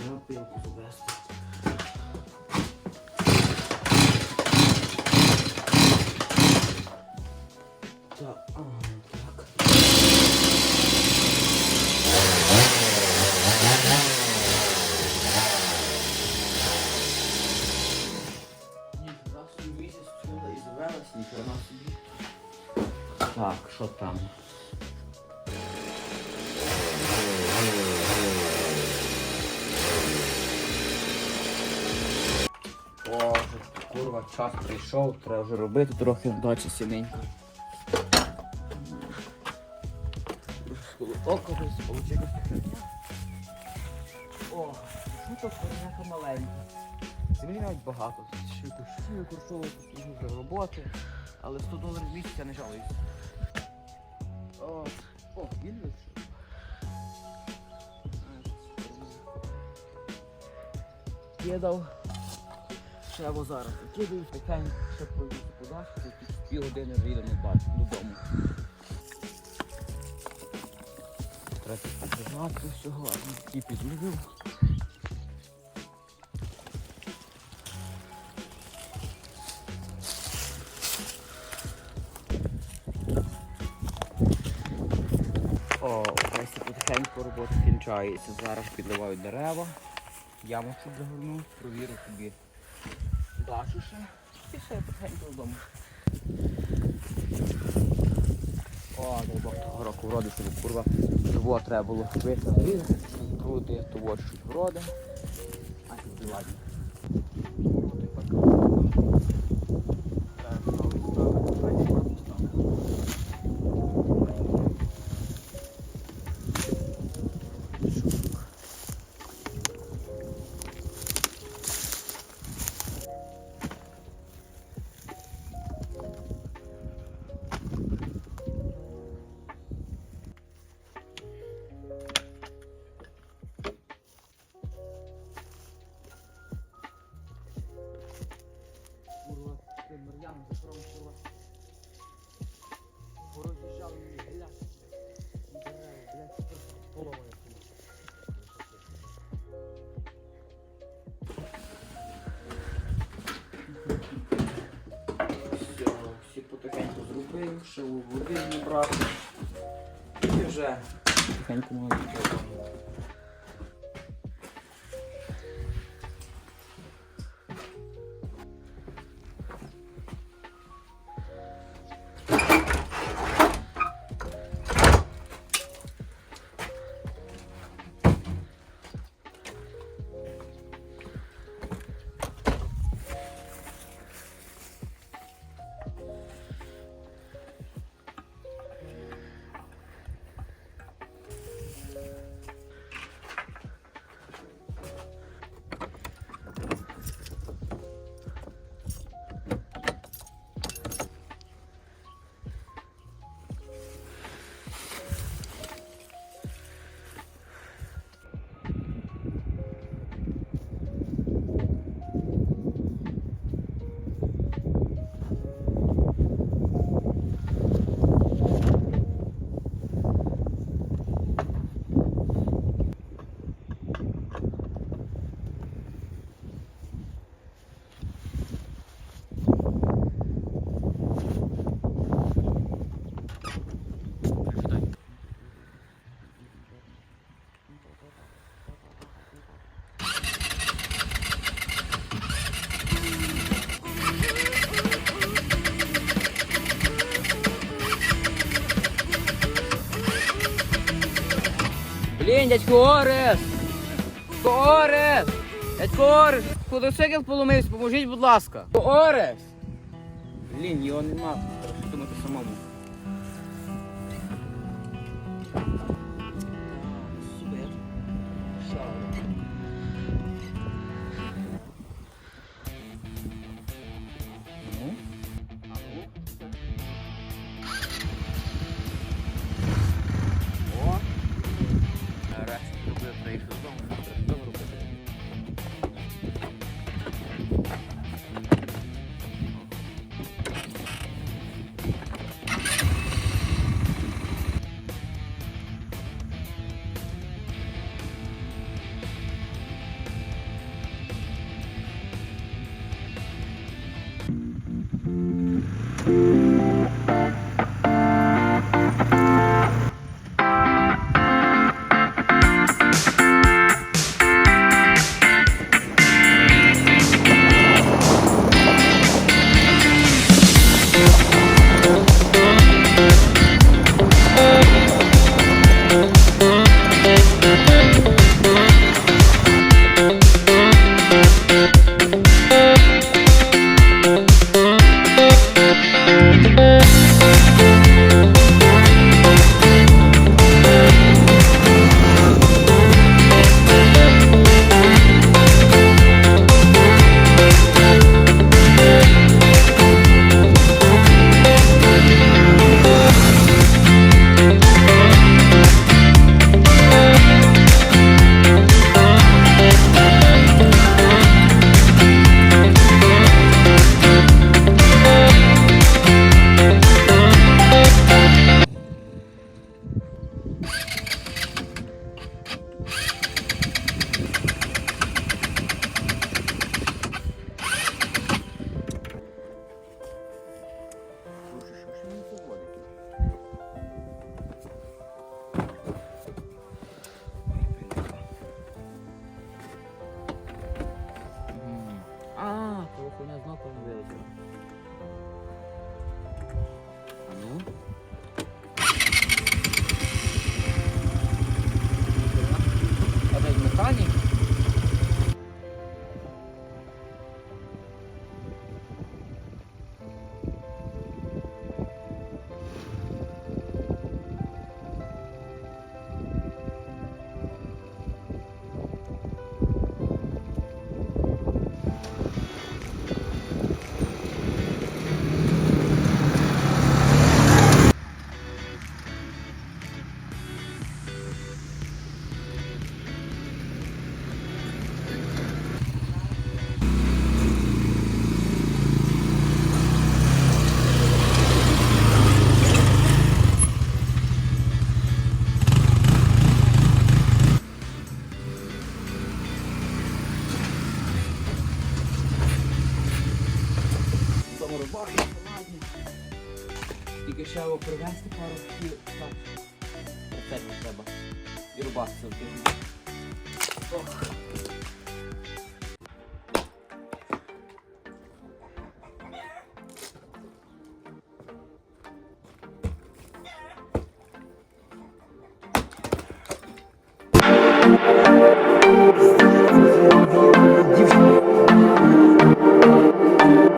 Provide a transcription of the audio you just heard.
Треба пилку завести. Так, ага, так. Ніфіга собі місяць вчора і завелась, ніхрена собі. Так, що там? Курва, час прийшов, треба вже робити трохи дочі сіненько. Око таке. О, ну то корняка маленька. Землі навіть багато. Кущі використовую послужу для роботи. Але 100 доларів в місяць я не жалуюся. О, о, він вийшов. Кидав. Ще зараз кидаю, тихенько, ще пройду подачу, і пів години вийдемо додому. Треба піджати всього, а підлюбив. І потихеньку робота кінчається. Зараз підливаю дерева, ямочку загорну, провірю собі дачу ще потихеньку додому. О, дай Бог того року вроди собі курва. Живо треба було висадити, крути, того щось вроди. А тут ладно. Ще у не брати. І вже потихеньку можна Блін, дядько Орес! Орес! Дядько Орес! Мотоцикл поломився, поможіть, будь ласка. Орес! Блін, його нема. Треба думати самому. коня знаком вилетіла. тільки ще його привезти пару шкіл. Так. Рецепт треба. І рубасти. Ох.